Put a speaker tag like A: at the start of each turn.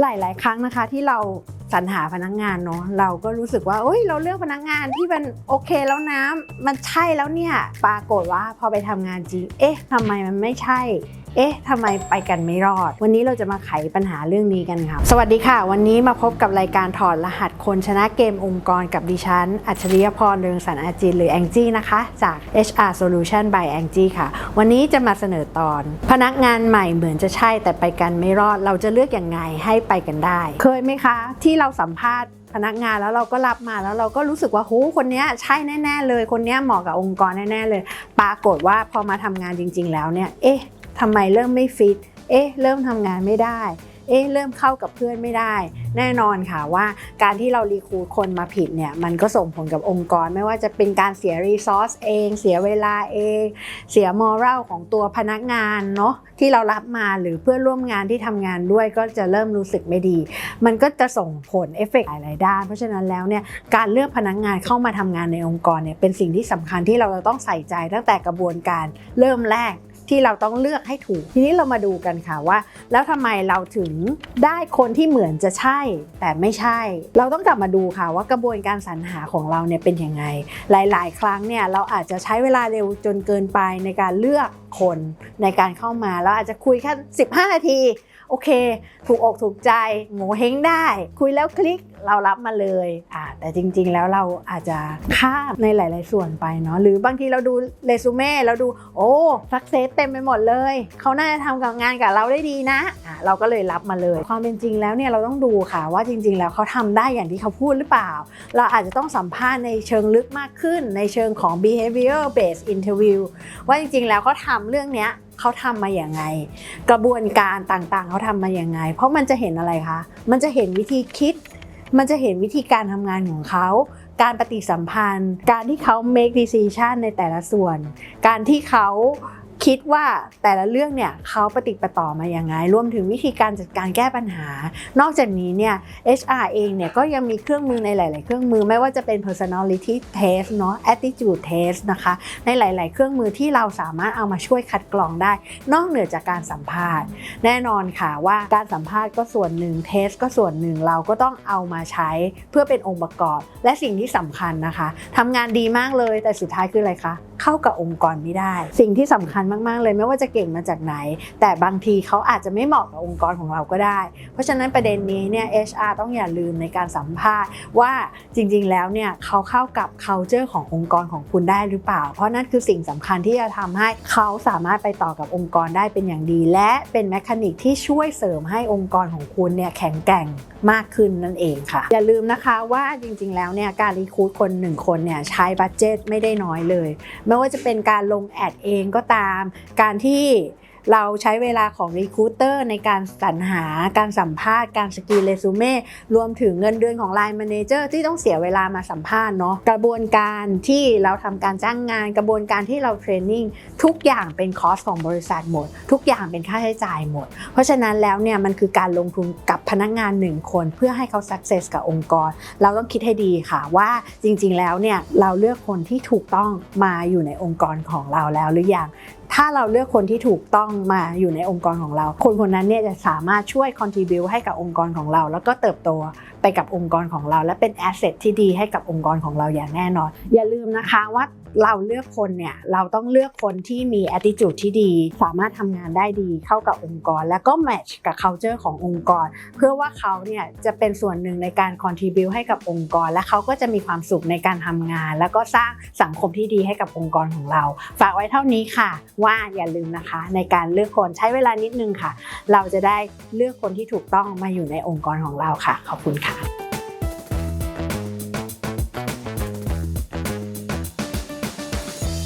A: หลาย ๆ ครั้งนะคะที่เราสรรหาพนักงานเนาะเราก็รู้สึกว่าเอ้ยเราเลือกพนักงานที่มันโอเคแล้วนะมันใช่แล้วเนี่ยปรากฏว่าพอไปทำงานจริง เอ๊ะทำไมมันไม่ใช่เอ๊ะทำไมไปกันไม่รอด วันนี้เราจะมาไขปัญหาเรื่องนี้กันครับสวัสดีค่ะ วันนี้มาพบกับรายการถอดรหัสคนชนะเกมองค์กรกับดิฉัน อัจฉริยพรเรืองสรรอาจินหรือแองจี้นะคะ จาก HR Solution by แองจี้ค่ะ วันนี้จะมาเสนอตอน พนักงานใหม่เหมือนจะใช่แต่ไปกันไม่รอด เราจะเลือกอย่างไงให้ไปกันได้ เคยไหมคะ ที่เราสัมภาษณ์พนักงานแล้วเราก็รับมาแล้วเราก็รู้สึกว่าโหคนเนี้ยใช่แน่ ๆ เลย คนเนี้ยเหมาะกับองค์กรแน่ ๆ เลย ปรากฏว่าพอมาทำงานจริง ๆ แล้วเนี่ย เอ๊ะ ทำไมเริ่มไม่ฟิต เอ๊ะ เริ่มทำงานไม่ได้ เอ๊ะ เริ่มเข้ากับเพื่อนไม่ได้ แน่นอนค่ะว่าการที่เรารีครูทคนมาผิดเนี่ย มันก็ส่งผลกับองค์กร ไม่ว่าจะเป็นการเสียรีซอสเอง เสียเวลาเอง เสียมอรัลของตัวพนักงานเนาะที่เรารับมาหรือเพื่อนร่วมงานที่ทำงานด้วยก็จะเริ่มรู้สึกไม่ดี มันก็จะส่งผลเอฟเฟกต์หลายๆด้าน เพราะฉะนั้นแล้วเนี่ยการเลือกพนักงานเข้ามาทำงานในองค์กรเนี่ยเป็นสิ่งที่สำคัญที่เราจะต้องใส่ใจตั้งแต่กระบวนการเริ่มแรก ที่เราต้องเลือกให้ถูก ทีนี้เรามาดูกันค่ะว่า แล้วทำไมเราถึงได้คนที่เหมือนจะใช่ แต่ไม่ใช่ เราต้องกลับมาดูค่ะว่ากระบวนการสรรหาของเราเนี่ยเป็นยังไง หลาย ๆ ครั้งเนี่ยเราอาจจะใช้เวลาเร็วจนเกินไปในการเลือกคนในการเข้ามาเราอาจจะคุยแค่ 15 นาทีโอเค ถูกอกถูกใจโงเฮงได้ คุยแล้วคลิก เรารับมาเลยอ่าแต่จริง ๆ แล้วเราอาจจะข้ามในหลาย ๆ ส่วนไปเนาะหรือบางทีเราดูเรซูเม่เราดูโอ้สักเซสเต็มไปหมดเลยเขาน่าจะทำกับงานกับเราได้ดีนะอะเราก็เลยรับมาเลย ความเป็นจริงแล้วเนี่ยเราต้องดูค่ะว่าจริง ๆ แล้วเขาทำได้อย่างที่เขาพูดหรือเปล่า เราอาจจะต้องสัมภาษณ์ในเชิงลึกมากขึ้น ในเชิงของ behavior based interview ว่าจริง ๆ แล้วเขาทำเรื่องเนี้ยเขาทำมาอย่างไง กระบวนการต่างๆ เขาทำมาอย่างไง เพราะมันจะเห็นอะไรคะ มันจะเห็นวิธีคิด มันจะเห็นวิธีการทำงานของเขา การปฏิสัมพันธ์ การที่เขา make decision ในแต่ละส่วน การที่เขา คิดว่าแต่ละเรื่องเนี่ยเขาปฏิประต่อมาอย่างไง รวมถึงวิธีการจัดการแก้ปัญหา นอกจากนี้เนี่ย HR เองเนี่ยก็ยังมีเครื่องมือในหลาย ๆ เครื่องมือไม่ว่าจะเป็น personality test เนาะ attitude test นะคะในหลาย ๆ เครื่องมือที่เราสามารถเอามาช่วยคัดกรองได้ นอกเหนือจากการสัมภาษณ์ แน่นอนค่ะว่าการสัมภาษณ์ก็ส่วนหนึ่งเทสก็ส่วนหนึ่งเราก็ต้องเอามาใช้เพื่อเป็นองค์ประกอบ และสิ่งที่สำคัญนะคะทำงานดีมากเลยแต่สุดท้ายคืออะไรคะ เข้ากับองค์กรไม่ได้ สิ่งที่สำคัญมาก ๆ เลยไม่ว่าจะเก่งมาจากไหน แต่บางทีเขาอาจจะไม่เหมาะกับองค์กรของเราก็ได้ เพราะฉะนั้นประเด็นนี้เนี่ย HR ต้องอย่าลืมในการสัมภาษณ์ ว่าจริง ๆ แล้วเนี่ยเขาเข้ากับ culture ขององค์กรของคุณได้หรือเปล่า เพราะนั่นคือสิ่งสำคัญที่จะทำให้เขาสามารถไปต่อกับองค์กรได้เป็นอย่างดี และเป็นแมคานิกที่ช่วยเสริมให้องค์กรของคุณเนี่ยแข็งแกร่ง มากขึ้นนั่นเองค่ะ อย่าลืมนะคะว่าจริงๆ แล้วเนี่ยการรีคูดคนหนึ่งคนเนี่ยใช้บัตเจตไม่ได้น้อยเลย ไม่ว่าจะเป็นการลงแอดเองก็ตาม การที่ เราใช้เวลาของ Recruiter ในการสรรหาการสัมภาษณ์ การสกีเรซูเม่รวมถึงเงินเดือนของ Line Manager ที่ต้องเสียเวลามาสัมภาษณ์เนาะกระบวนการที่เราทำการจ้างงาน กระบวนการที่เราเทรนนิ่งทุกอย่างเป็นคอสของบริษัทหมด ทุกอย่างเป็นค่าใช้จ่ายหมด เพราะฉะนั้นแล้วเนี่ยมันคือการลงทุนกับพนักงานหนึ่งคน เพื่อให้เขา success กับองค์กร เราต้องคิดให้ดีค่ะว่าจริงๆแล้วเนี่ยเราเลือกคนที่ถูกต้องมาอยู่ในองค์กรของเราแล้วหรือยัง ถ้าเราเลือกคนที่ถูกต้องมาอยู่ในองค์กรของเรา คนคนนั้นเนี่ยจะสามารถช่วย contribu ให้กับองค์กรของเรา แล้วก็เติบโตไปกับองค์กรของเรา และเป็น asset ที่ดีให้กับองค์กรของเราอย่างแน่นอน อย่าลืมนะคะว่าเราเลือกคนเนี่ยเราต้องเลือกคนที่มี attitude ที่ดี สามารถทำงานได้ดีเข้ากับองค์กร แล้วก็ match กับ culture ขององค์กร เพื่อว่าเขาเนี่ยจะเป็นส่วนหนึ่งในการ contribu ให้กับองค์กร และเขาก็จะมีความสุขในการทำงาน แล้วก็สร้างสังคมที่ดีให้กับองค์กรของเรา ฝากไว้เท่านี้ค่ะ ว่าอย่าลืมนะคะ ในการเลือกคนใช้เวลานิดนึงค่ะ เราจะได้เลือกคนที่ถูกต้องมาอยู่ในองค์กรของเราค่ะ ขอบคุณค่ะค่ะ